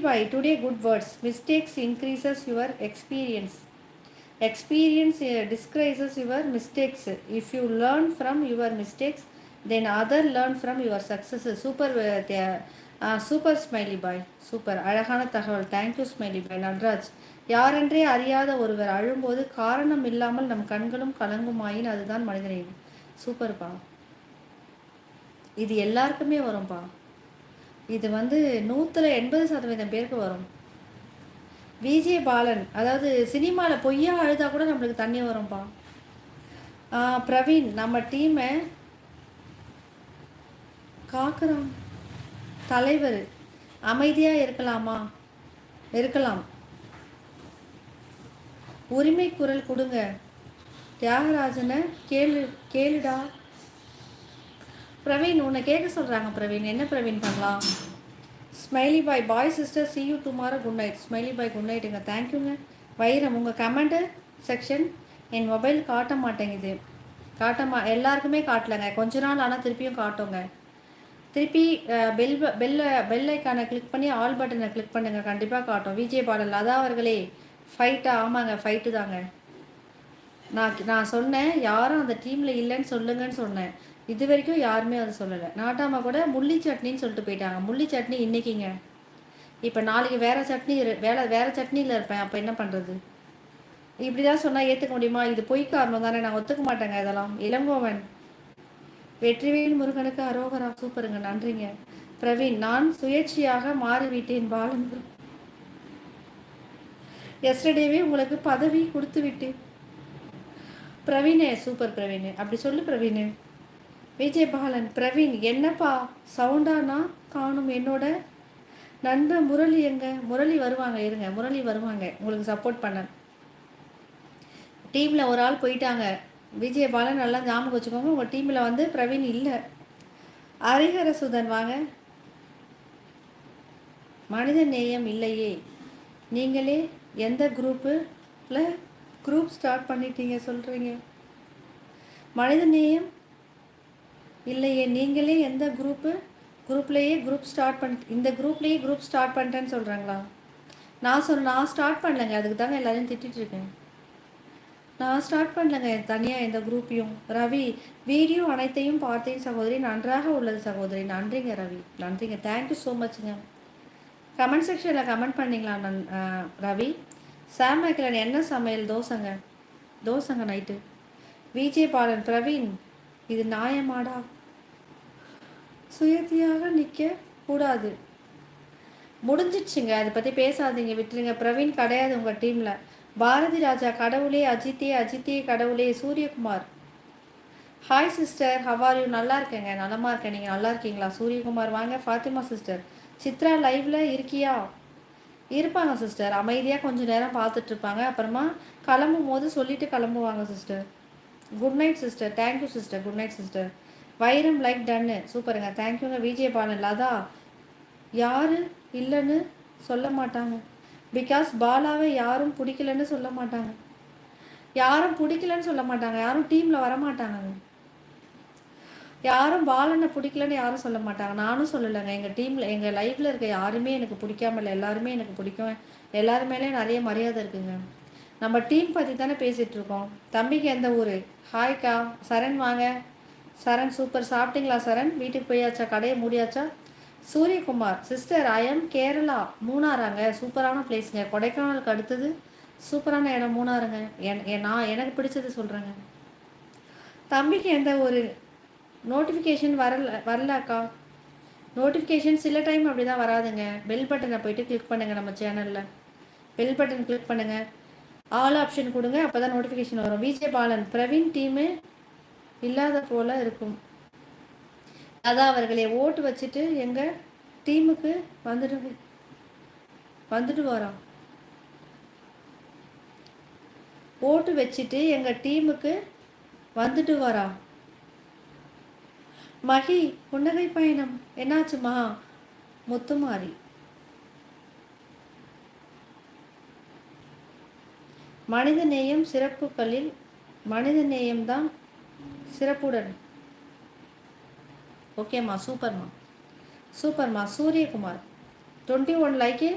by today good words mistakes increases your experience experience uh, disgraces your mistakes if you learn from your mistakes then other learn from your successes super super smiley boy super அழகான தகவல் thank you smiley boy Natraj யாரென்றே அறியாத ஒருவர் அழும்போது காரணம் இல்லாமல் நம் கண்களும் கலங்குமாயின் அதுதான் மனிதனையும் சூப்பர்ப்பா இது எல்லாருக்குமே வரும்பா இது வந்து நூற்றில் எண்பது சதவீதம் பேருக்கு வரும். விஜய பாலன் அதாவது சினிமாவில் பொய்யா அழுதா கூட நம்மளுக்கு தண்ணி வரும்பா. பிரவீன் நம்ம டீமை காக்கிறோம். தலைவர் அமைதியாக இருக்கலாமா? இருக்கலாம். உரிமை குரல் கொடுங்க. தியாகராஜனை கேளு கேளுடா. பிரவீன் உன்னை கேட்க சொல்கிறாங்க பிரவீன். என்ன பிரவீன் பண்ணலாம்? Smiley bye bye sister see you tomorrow good night smiley bye good நைட்டுங்க தேங்க்யூங்க வைரம் உங்கள் கமெண்ட்டு செக்ஷன் என் மொபைல் காட்ட மாட்டேங்குது. காட்ட மா எல்லாருக்குமே காட்டலைங்க. கொஞ்ச நாள் ஆனால் திருப்பியும் காட்டுங்க. திருப்பி பெல் பெல்ல பெல் ஐக்கானை கிளிக் பண்ணி ஆல் பட்டனை கிளிக் பண்ணுங்கள் கண்டிப்பாக காட்டும். விஜய் பாடல் லதா அவர்களே ஃபைட்டா ஆமாங்க ஃபைட்டு தாங்க. நான் நான் சொன்னேன் யாரும் அந்த டீமில் இல்லைன்னு சொல்லுங்கன்னு சொன்னேன். இது வரைக்கும் யாருமே அதை சொல்லலை. நாட்டாமா கூட முள்ளி சட்னின்னு சொல்லிட்டு போயிட்டாங்க. முள்ளி சட்னி இன்றைக்கிங்க இப்போ நாளைக்கு வேறு சட்னி வேலை வேறு சட்னியில் இருப்பேன். அப்போ என்ன பண்ணுறது இப்படி தான் சொன்னால் ஏற்றுக்க முடியுமா? இது பொய் காரணம் தானே. நான் ஒத்துக்க மாட்டேங்க இதெல்லாம். இளங்கோவன். வெற்றிவேல் முருகனுக்கு அரோகரா. சூப்பருங்க. நன்றிங்க. பிரவீன் நான் சுயேட்சையாக மாறிவிட்டேன் பாலன் எஸ்டர்டேவே உங்களுக்கு பதவி கொடுத்து விட்டேன் பிரவீனே சூப்பர் பிரவீனு. அப்படி சொல்லு பிரவீனு. விஜயபாலன் பிரவீன் என்னப்பா? சவுண்டானா காணும் என்னோட? நண்பன் முரளி எங்க? முரளி வருவாங்க இருங்க. முரளி வருவாங்க. உங்களுக்கு சப்போர்ட் பண்ண. டீமில் ஒரு ஆள் போயிட்டாங்க. விஜயபாலன் நல்லா ஞாபகம் வச்சுக்கோங்க. உங்கள் டீமில் வந்து பிரவீன் இல்லை. ஹரிஹர சுதன் வாங்க. மனித நேயம் இல்லையே. நீங்களே எந்த குரூப்பில் குரூப் ஸ்டார்ட் பண்ணிட்டீங்க சொல்கிறீங்க மனித நேயம் இல்லையே நீங்களே எந்த குரூப்பு குரூப்லேயே குரூப் ஸ்டார்ட் பண்ண இந்த குரூப்லேயே குரூப் ஸ்டார்ட் பண்ணிட்டேன்னு சொல்கிறாங்களா நான் சொல் நான் ஸ்டார்ட் பண்ணலைங்க அதுக்கு தாங்க எல்லாரையும் திட்டிகிட்ருக்கேன் நான் ஸ்டார்ட் பண்ணலங்க தனியாக எந்த குரூப்பையும் ரவி வீடியோ அனைத்தையும் பார்த்தேன் சகோதரி நன்றாக உள்ளது சகோதரி. நன்றிங்க ரவி. நன்றிங்க. தேங்க்யூ ஸோ மச்ங்க கமெண்ட் செக்ஷனில் கமெண்ட் பண்ணிங்களா நன் ரவி? சாம் மைக்கலன் என்ன சமையல்? தோசைங்க. தோசைங்க நைட்டு விஜய் பாலன் பிரவீன். இது நியாயமாடா? சுயத்தியாக நிற்க கூடாது. முடிஞ்சிடுச்சுங்க. அதை பற்றி பேசாதீங்க. விட்டுருங்க. பிரவீன் கிடையாது உங்கள் டீமில். பாரதி ராஜா கடவுளே அஜித்தே அஜித்தே கடவுளே Suryakumar. Hi sister how are you நல்லா இருக்கேங்க. நலமாக இருக்கேன். நீங்கள் நல்லா இருக்கீங்களா? சூரியகுமார் வாங்க. ஃபாத்திமா சிஸ்டர் சித்ரா லைவில் இருக்கியா? இருப்பாங்க சிஸ்டர் அமைதியாக கொஞ்சம் நேரம் பார்த்துட்ருப்பாங்க அப்புறமா கிளம்பும் போது சொல்லிவிட்டு கிளம்புவாங்க sister good night sister thank you sister good night sister Vairam like டன்னு சூப்பருங்க. தேங்க்யூங்க விஜயபாலன் லதா யார் இல்லைன்னு சொல்ல மாட்டாங்க. பிகாஸ் பாலாவை யாரும் பிடிக்கலன்னு சொல்ல மாட்டாங்க. யாரும் பிடிக்கலன்னு சொல்ல மாட்டாங்க. யாரும் டீமில் வர மாட்டாங்க யாரும் பாலனை பிடிக்கலன்னு யாரும் சொல்ல மாட்டாங்க. நானும் சொல்லலைங்க. எங்கள் டீமில் எங்கள் லைஃப்பில் இருக்க யாருமே எனக்கு பிடிக்காம இல்லை. எல்லாருமே எனக்கு பிடிக்கும். எல்லாருமேலேயும் நிறைய மரியாதை இருக்குங்க. நம்ம டீம் பற்றி தானே பேசிகிட்டு இருக்கோம். தம்பிக்கு எந்த ஊர்? ஹாய்க்கா சரண் வாங்க. சரண் சூப்பர் சாப்பிட்டீங்களா சரண்? வீட்டுக்கு போயாச்சா? கடையை மூடியாச்சா? சூரியகுமார் சிஸ்டர் ஐஎம் கேரளா மூணாறாங்க. சூப்பரான பிளேஸுங்க கொடைக்கானலுக்கு அடுத்தது சூப்பரான இடம் மூணாறுங்க. என் நான் எனக்கு பிடிச்சது சொல்கிறேங்க தம்பிக்கு எந்த ஒரு நோட்டிஃபிகேஷன் வரல வரலக்கா நோட்டிஃபிகேஷன் சில டைம் அப்படி தான் வராதுங்க பெல் பட்டனை போயிட்டு கிளிக் பண்ணுங்கள் நம்ம சேனலில் பெல் பட்டன் கிளிக் பண்ணுங்கள் ஆல் ஆப்ஷன் கொடுங்க அப்போ தான் நோட்டிஃபிகேஷன் வரும் விஜய் பாலன் பிரவீன் டீமு இல்லாத போல் இருக்கும். அதான் அவர்களே ஓட்டு வச்சுட்டு எங்கள் டீமுக்கு வந்துட்டு வந்துட்டு வரோம். ஓட்டு வச்சுட்டு எங்கள் டீமுக்கு வந்துட்டு வரா மகி புன்னகை பயணம். என்னாச்சுமா? முத்துமாரி. மனித நேயம் சிறப்புகளில் மனித நேயம்தான் சிறப்புடன் ஓகேம்மா சூப்பர்மா சூப்பர்மா சூரியகுமார். Twenty one like